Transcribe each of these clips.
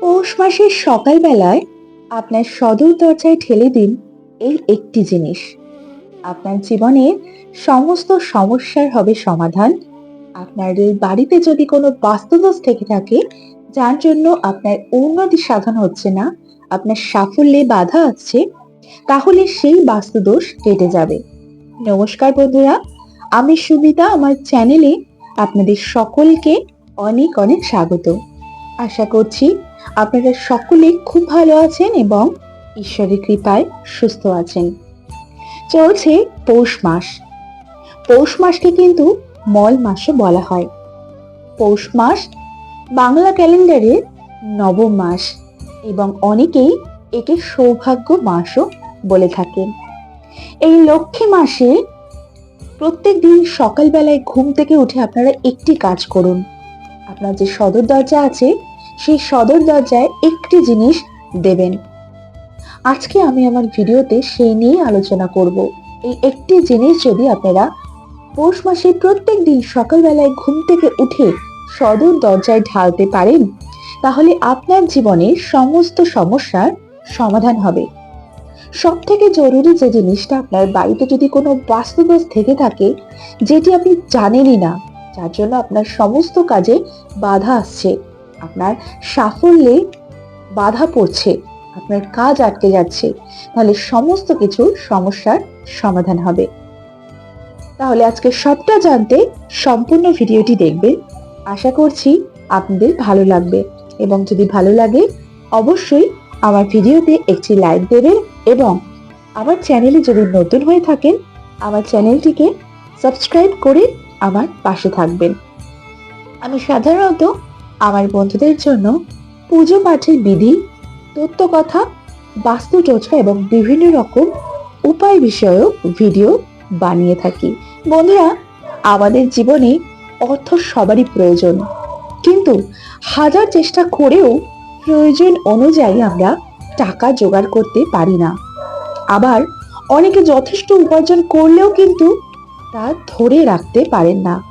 পৌষ মাসের সকালবেলায় আপনার সদর দরজায় ঠেলে দিন এই একটি জিনিস। আপনার জীবনের সমস্ত সমস্যার হবে সমাধান। আপনার বাড়িতে যদি কোনো বাস্তুদোষ থেকে থাকে, যার জন্য আপনার উন্নতি সাধন হচ্ছে না, আপনার সাফল্যে বাধা আসছে, তাহলে সেই বাস্তুদোষ কেটে যাবে। নমস্কার বন্ধুরা, আমি সুমিতা, আমার চ্যানেলে আপনাদের সকলকে অনেক অনেক স্বাগত। আশা করছি আপনারা সকলে খুব ভালো আছেন এবং ঈশ্বরের কৃপায় সুস্থ আছেন। চলছে পৌষ মাস। পৌষ মাসকে কিন্তু মল মাসও বলা হয়। পৌষ মাস বাংলা ক্যালেন্ডারে নবম মাস এবং অনেকেই একে সৌভাগ্য মাসও বলে থাকেন। এই লক্ষ্মী মাসে প্রত্যেক দিন সকালবেলায় ঘুম থেকে উঠে আপনারা একটি কাজ করুন। আপনার যে সদর দরজা আছে সেই সদর দরজায় একটি জিনিস দেবেন। আজকে আমি আমার ভিডিওতে সেই নিয়ে আলোচনা করব। এই একটি জিনিস যদি আপনারা পৌষ মাসে প্রত্যেক দিন সকালবেলায় ঘুম থেকে উঠে সদর দরজায় ঢালতে পারেন, তাহলে আপনার জীবনে সমস্ত সমস্যার সমাধান হবে। সব থেকে জরুরি যে জিনিসটা আপনার বাড়িতে যদি কোনো বাস্তুদোষ থেকে থাকে, যেটি আপনি জানেনই না, যার জন্য আপনার সমস্ত কাজে বাধা আসছে। আপনার সাফল্যে বাধা পড়ছে, আপনার কাজ আটকে যাচ্ছে, তাহলে সমস্ত কিছু সমস্যার সমাধান হবে। তাহলে আজকে সবটা জানতে সম্পূর্ণ ভিডিওটি দেখবেন। আশা করছি আপনাদের ভালো লাগবে এবং যদি ভালো লাগে, অবশ্যই আমার ভিডিওতে একটি লাইক দেবেন এবং আমার চ্যানেলে যদি নতুন হয়ে থাকেন, আমার চ্যানেলটিকে সাবস্ক্রাইব করে আমার পাশে থাকবেন। আমি সাধারণত আমার বন্ধুদের জন্য পুজো পাঠের বিধি তত্ত্বকথা বাস্তু টোটকা এবং বিভিন্ন রকম উপায় বিষয়ক ভিডিও বানিয়ে থাকি। বন্ধুরা, আমাদের জীবনে অর্থ সবারই প্রয়োজন। কিন্তু হাজার চেষ্টা করেও প্রয়োজন অনুযায়ী আমরা টাকা জোগাড় করতে পারি না। আবার অনেকে যথেষ্ট উপার্জন করলেও কিন্তু তা ধরে রাখতে পারেন না।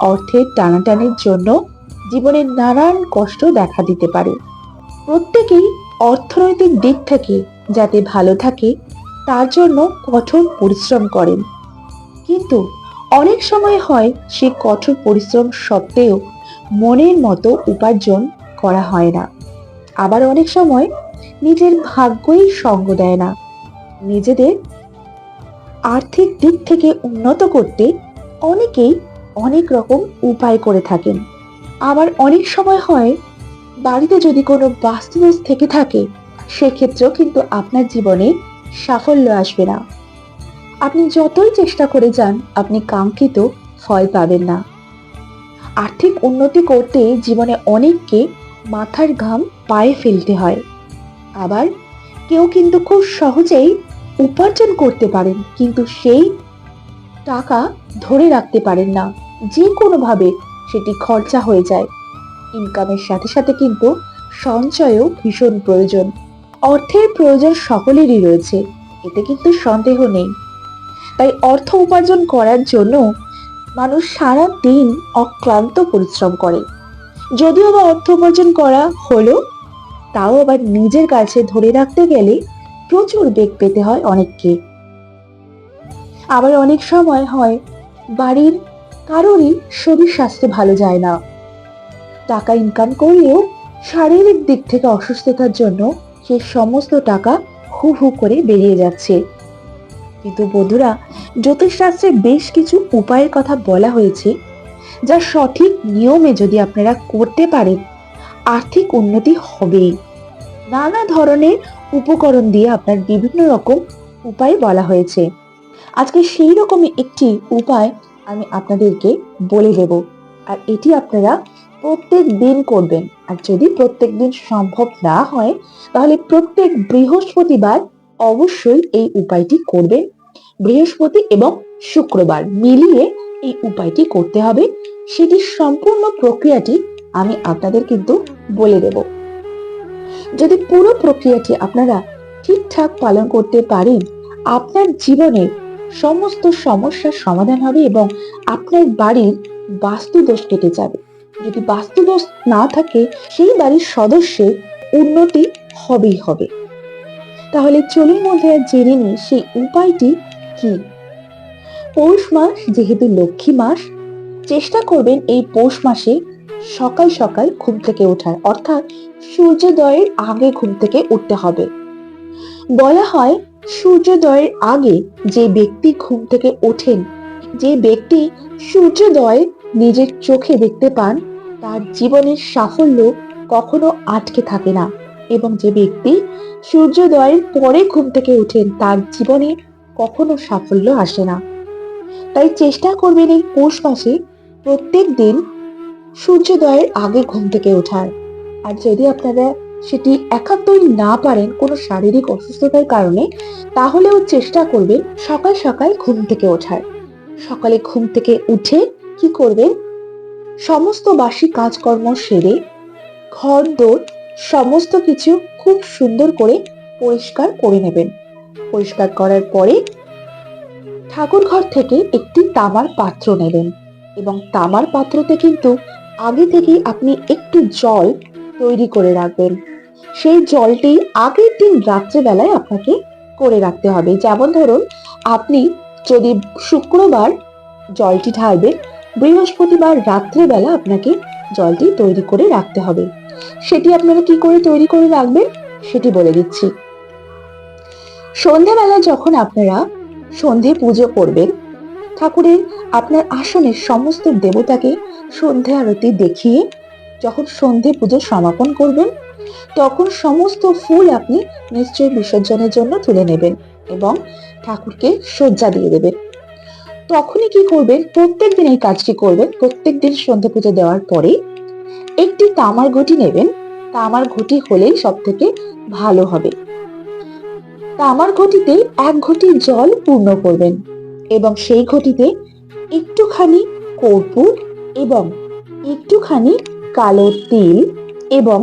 অর্থের টানাটানির জন্য জীবনের নানান কষ্ট দেখা দিতে পারে। প্রত্যেকেই অর্থনৈতিক দিক থেকে যাতে ভালো থাকে, তার জন্য কঠোর পরিশ্রম করেন। কিন্তু অনেক সময় হয় সে কঠোর পরিশ্রম সত্ত্বেও মনের মতো উপার্জন করা হয় না। আবার অনেক সময় নিজের ভাগ্যই সঙ্গ দেয় না। নিজেদের আর্থিক দিক থেকে উন্নত করতে অনেকেই অনেক রকম উপায় করে থাকেন। আবার অনেক সময় হয়, বাড়িতে যদি কোনো বাস্তুদোষ থেকে থাকে, সেক্ষেত্রেও কিন্তু আপনার জীবনে সাফল্য আসবে না। আপনি যতই চেষ্টা করে যান, আপনি কাঙ্ক্ষিত ফল পাবেন না। আর্থিক উন্নতি করতে জীবনে অনেককে মাথার ঘাম পায়ে ফেলতে হয়। আবার কেউ কিন্তু খুব সহজেই উপার্জন করতে পারেন, কিন্তু সেই টাকা ধরে রাখতে পারেন না। যে কোনোভাবে সেটি খরচা হয়ে যায়। ইনকামের সাথে সাথে কিন্তু সঞ্চয়ও ভীষণ প্রয়োজন। অর্থের প্রয়োজন সকলেরই রয়েছে, এতে কিন্তু সন্দেহ নেই। তাই অর্থ উপার্জন করার জন্য মানুষ সারা দিন অক্লান্ত পরিশ্রম করে। যদিও বা অর্থ উপার্জন করা হলো তাও আবার নিজের কাছে ধরে রাখতে গেলে প্রচুর বেগ পেতে হয় অনেককে। আবার অনেক সময় হয় বাড়ির কারোরই শরীর স্বাস্থ্য ভালো যায় না। টাকা ইনকাম করলেও শারীরিক দিক থেকে অসুস্থতার জন্য সে সমস্ত টাকা হু হু করে বেরিয়ে যাচ্ছে। কিন্তু বন্ধুরা, জ্যোতিষশাস্ত্রে বেশ কিছু উপায়ের কথা বলা হয়েছে, যা সঠিক নিয়মে যদি আপনারা করতে পারেন, আর্থিক উন্নতি হবেই। নানা ধরনের উপকরণ দিয়ে আপনার বিভিন্ন রকম উপায় বলা হয়েছে। আজকে সেই রকমই একটি উপায় আমি আপনাদেরকে বলে দেব। আর এটি আপনারা প্রত্যেক দিন করবেন। আর যদি প্রত্যেক দিন সম্ভব না হয়, তাহলে প্রত্যেক বৃহস্পতিবার অবশ্যই এই উপায়টি করবেন। বৃহস্পতি এবং শুক্রবার মিলিয়ে এই উপায়টি করতে হবে। সেটির সম্পূর্ণ প্রক্রিয়াটি আমি আপনাদের কিন্তু বলে দেব। যদি পুরো প্রক্রিয়াটি আপনারা ঠিকঠাক পালন করতে পারেন, আপনার জীবনের সমস্ত সমস্যার সমাধান হবে এবং আপনার বাড়ির বাস্তু দোষ কেটে যাবে। যদি বাস্তুদোষ না থাকে, সেই বাড়ির সদস্যের উন্নতি হবেই হবে। তাহলে চলুন মধ্যে জেনে নিই, সেই উপায়টি কি? পৌষ মাস যেহেতু লক্ষ্মী মাস, চেষ্টা করবেন এই পৌষ মাসে সকাল সকাল ঘুম থেকে ওঠার। অর্থাৎ সূর্যোদয়ের আগে ঘুম থেকে উঠতে হবে। বলা হয় সূর্যোদয়ের আগে যে ব্যক্তি ঘুম থেকে ওঠেন, যে ব্যক্তি সূর্যোদয় নিজের চোখে দেখতে পান, তার জীবনের সাফল্য কখনো আটকে থাকে না এবং যে ব্যক্তি সূর্যোদয়ের পরে ঘুম থেকে ওঠেন, তার জীবনে কখনো সাফল্য আসে না। তাই চেষ্টা করবেন এই পৌষ মাসে প্রত্যেক দিন সূর্যোদয়ের আগে ঘুম থেকে ওঠার। আর যদি আপনারা সেটি একাত্তই না পারেন কোনো শারীরিক অসুস্থতার কারণে, তাহলেও চেষ্টা করবেন সকাল সকাল ঘুম থেকে ওঠার। সকালে ঘুম থেকে উঠে কি করবেন? সমস্ত বাসি কাজকর্ম সেরে ঘর, দোর, সমস্ত কিছু খুব সুন্দর করে পরিষ্কার করে নেবেন। পরিষ্কার করার পরে ঠাকুর ঘর থেকে একটি তামার পাত্র নেবেন এবং তামার পাত্রতে কিন্তু আগে থেকে আপনি একটু জল তৈরি করে রাখবেন। সেই জলটি আগের দিন রাত্রেবেলায় আপনাকে করে রাখতে হবে। যেমন ধরুন, আপনি যদি শুক্রবার জলটি ঢালবেন, বৃহস্পতিবার রাত্রেবেলা আপনাকে জলটি তৈরি করে রাখতে হবে। সেটি আপনারা কি করে তৈরি করে রাখবেন? সেটি বলে দিচ্ছি। সন্ধ্যাবেলা যখন আপনারা সন্ধে পুজো করবেন, ঠাকুরের আপনার আসনের সমস্ত দেবতাকে সন্ধে আরতি দেখিয়ে যখন সন্ধে পুজো সমাপন করবেন, তখন সমস্ত ফুল আপনি নিশ্চয়ই বিসর্জনের জন্য তুলে নেবেন এবং ঠাকুরকে সজ্জা দিয়ে দেবেন। তখনই কি করবেন? প্রত্যেক দিন এই কাজটি করবেন। প্রত্যেক দিন সন্ধে পুজো দেওয়ার পরে একটি তামার ঘটি নেবেন। তামার ঘটি হলেই সব থেকে ভালো হবে। তামার ঘটিতে এক ঘটি জল পূর্ণ করবেন এবং সেই ঘটিতে একটুখানি কর্পূর এবং একটুখানি কালো তিল এবং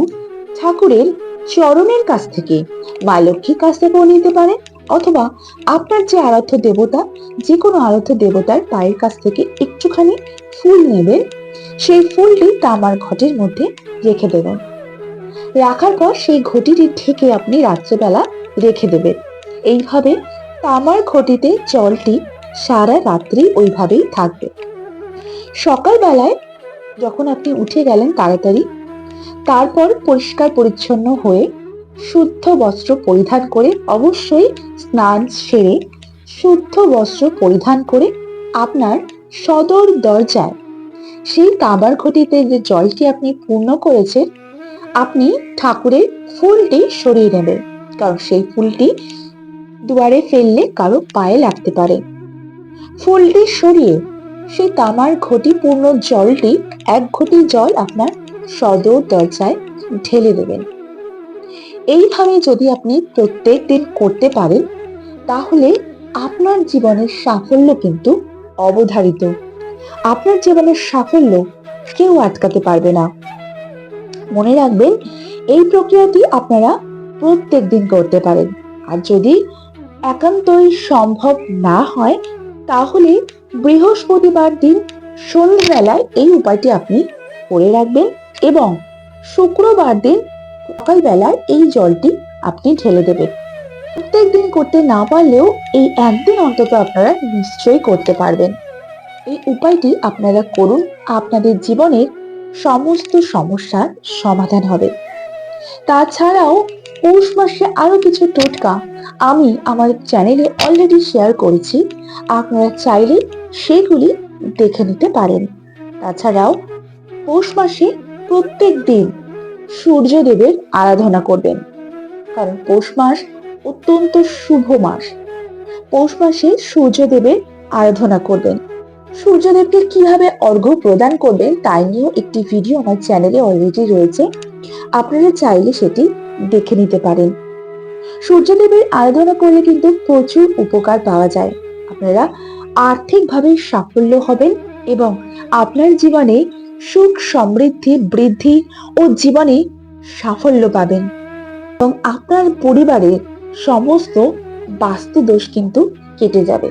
ঠাকুরের চরণের কাছ থেকে মা লক্ষ্মীর কাছ থেকেও নিতে পারেন অথবা আপনার যে আরাধ্য দেবতা, যে কোনো আরাধ্য দেবতার পায়ের কাছ থেকে একটুখানি ফুল নেবেন। সেই ফুলটি তামার ঘটের মধ্যে রেখে দেবেন। রাখার পর সেই ঘটিটি ঢেকে আপনি রাত্রেবেলা রেখে দেবেন। এইভাবে তামার ঘটিতে জলটি সারা রাত্রি ওইভাবেই থাকবে। সকালবেলায় যখন আপনি উঠে গেলেন তাড়াতাড়ি, তারপর পরিষ্কার পরিচ্ছন্ন হয়ে শুদ্ধ বস্ত্র পরিধান করে অবশ্যই স্নান সেরে শুদ্ধ বস্ত্র পরিধান করে আপনার সদর দরজায় সেই তাঁবার ঘটিতে যে জলটি আপনি পূর্ণ করেছেন, আপনি ঠাকুরের ফুলটি সরিয়ে নেবেন। কারণ সেই ফুলটি দুয়ারে ফেললে কারও পায়ে লাগতে পারে। ফুলটি সরিয়ে সেই তামার ঘটি পূর্ণ জলটি এক ঘটি জল আপনার সদর দরজায় ঢেলে দেবেন। এইভাবে যদি আপনি প্রত্যেক দিন করতে পারেন, তাহলে আপনার জীবনের সাফল্য কিন্তু অবধারিত। আপনার জীবনের সাফল্য কেউ আটকাতে পারবে না। মনে রাখবেন, এই প্রক্রিয়াটি আপনারা প্রত্যেক দিন করতে পারেন। আর যদি একান্তই সম্ভব না হয়, তাহলে বৃহস্পতিবার দিন সন্ধ্যাবেলায় এই উপায়টি আপনি করে রাখবেন এবং শুক্রবার দিন সকালবেলায় এই জলটি আপনি ঢেলে দেবেন। প্রত্যেক দিন করতে না পারলেও এই একদিন অন্তত আপনারা নিশ্চয়ই করতে পারবেন। এই উপায়টি আপনারা করুন, আপনাদের জীবনের সমস্ত সমস্যার সমাধান হবে। তাছাড়াও পৌষ মাসে আরও কিছু টোটকা আমি আমার চ্যানেলে অলরেডি শেয়ার করেছি। আপনারা চাইলে সেগুলি দেখে নিতে পারেন। তাছাড়াও, পৌষ মাসে প্রত্যেক দিন সূর্যদেবের আরাধনা করবেন। কারণ পৌষ মাস অত্যন্ত শুভ মাস। পৌষ মাসে সূর্যদেবের আরাধনা করবেন। সূর্যদেবকে কীভাবে অর্ঘ্য প্রদান করবেন তাই নিয়েও একটি ভিডিও আমার চ্যানেলে অলরেডি রয়েছে। আপনারা চাইলে সেটি দেখে নিতে পারেন। সূর্যদেবের আরাধনা করলে কিন্তু প্রচুর উপকার পাওয়া যায়। আপনারা আর্থিকভাবে সাফল্য হবেন এবং আপনার জীবনে সুখ সমৃদ্ধি, বৃদ্ধি ও জীবনে সাফল্য পাবেন। এবং আপনার পরিবারের সমস্ত বাস্তু দোষ কিন্তু কেটে যাবে।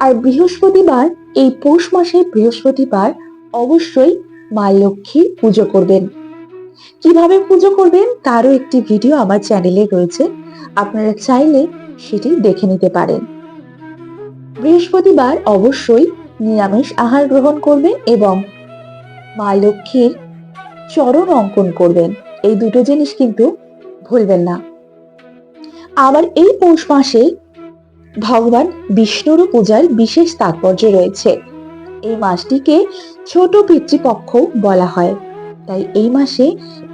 আর বৃহস্পতিবার, এই পৌষ মাসে বৃহস্পতিবার অবশ্যই মা লক্ষ্মীর পুজো করবেন। কীভাবে পুজো করবেন তারও একটি ভিডিও আমার চ্যানেলে রয়েছে। আপনারা চাইলে সেটি দেখে নিতে পারেন। বৃহস্পতিবার অবশ্যই নিরামিষ আহার গ্রহণ করবেন এবং মা লক্ষ্মীর চরণ অঙ্কন করবেন। এই দুটো জিনিস কিন্তু ভুলবেন না। আবার এই পৌষ মাসে ভগবান বিষ্ণুরও পূজার বিশেষ তাৎপর্য রয়েছে। এই মাসটিকে ছোট পিতৃপক্ষ বলা হয়। তাই এই মাসে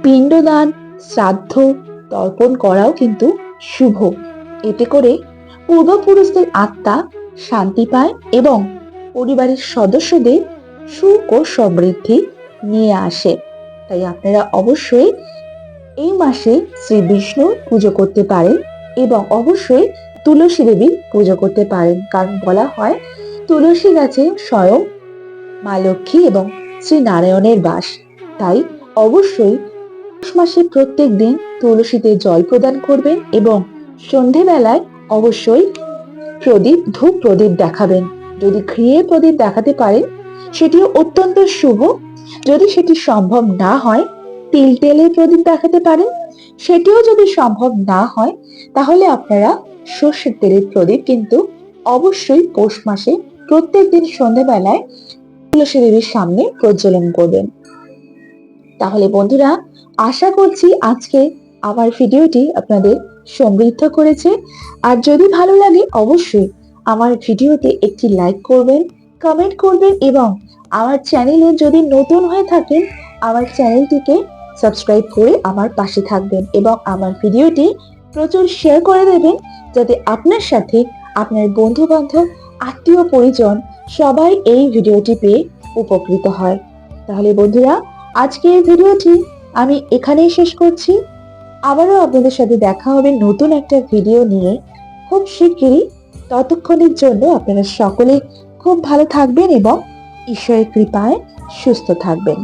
পিণ্ডদান, শ্রাদ্ধ তর্পণ করাও কিন্তু শুভ। এতে করে পূর্বপুরুষদের আত্মা শান্তি পায় এবং পরিবারের সদস্যদের সুখ ও সমৃদ্ধি নিয়ে আসে। তাই আপনারা অবশ্যই এই মাসে শ্রী বিষ্ণুর পুজো করতে পারেন এবং অবশ্যই তুলসী দেবীর পুজো করতে পারেন। কারণ বলা হয়, তুলসী গাছে স্বয়ং মা লক্ষ্মী এবং শ্রী নারায়ণের বাস। তাই অবশ্যই পৌষ মাসে প্রত্যেক দিন তুলসীতে জল প্রদান করবেন এবং সন্ধেবেলায় অবশ্যই প্রদীপ, ধূপ প্রদীপ দেখাবেন। যদি ঘিয়ে প্রদীপ দেখাতে পারেন, সেটিও অত্যন্ত শুভ। যদি সেটি সম্ভব না হয়, তিল তেলে প্রদীপ দেখাতে পারেন। সেটিও যদি সম্ভব না হয়, তাহলে আপনারা সর্ষের তেলের প্রদীপ কিন্তু অবশ্যই পৌষ মাসে প্রত্যেক দিন সন্ধ্যেবেলায় তুলসী দেবীর সামনে প্রজ্বলন করবেন। তাহলে বন্ধুরা, আশা করছি আজকে আমার ভিডিওটি আপনাদের সমৃদ্ধ করেছে। আর যদি ভালো লাগে, অবশ্যই আমার ভিডিওতে একটি লাইক করবেন কমেন্ট করবেন এবং আমার চ্যানেলে যদি নতুন হয়ে থাকেন, আমার চ্যানেলটিকে সাবস্ক্রাইব করে আমার পাশে থাকবেন এবং আমার ভিডিওটি প্রচুর শেয়ার করে দেবেন, যাতে আপনার সাথে আপনার বন্ধু বান্ধব আত্মীয় পরিজন সবাই এই ভিডিওটি পেয়ে উপকৃত হয়। তাহলে বন্ধুরা আজকের ভিডিওটি আমি এখানেই শেষ করছি। আবারও আপনাদের সাথে দেখা হবে নতুন একটা ভিডিও নিয়ে। খুব শিগগিরই। ততক্ষণের জন্য আপনারা সকলে খুব ভালো থাকবেন এবং ঈশ্বরের কৃপায় সুস্থ থাকবেন।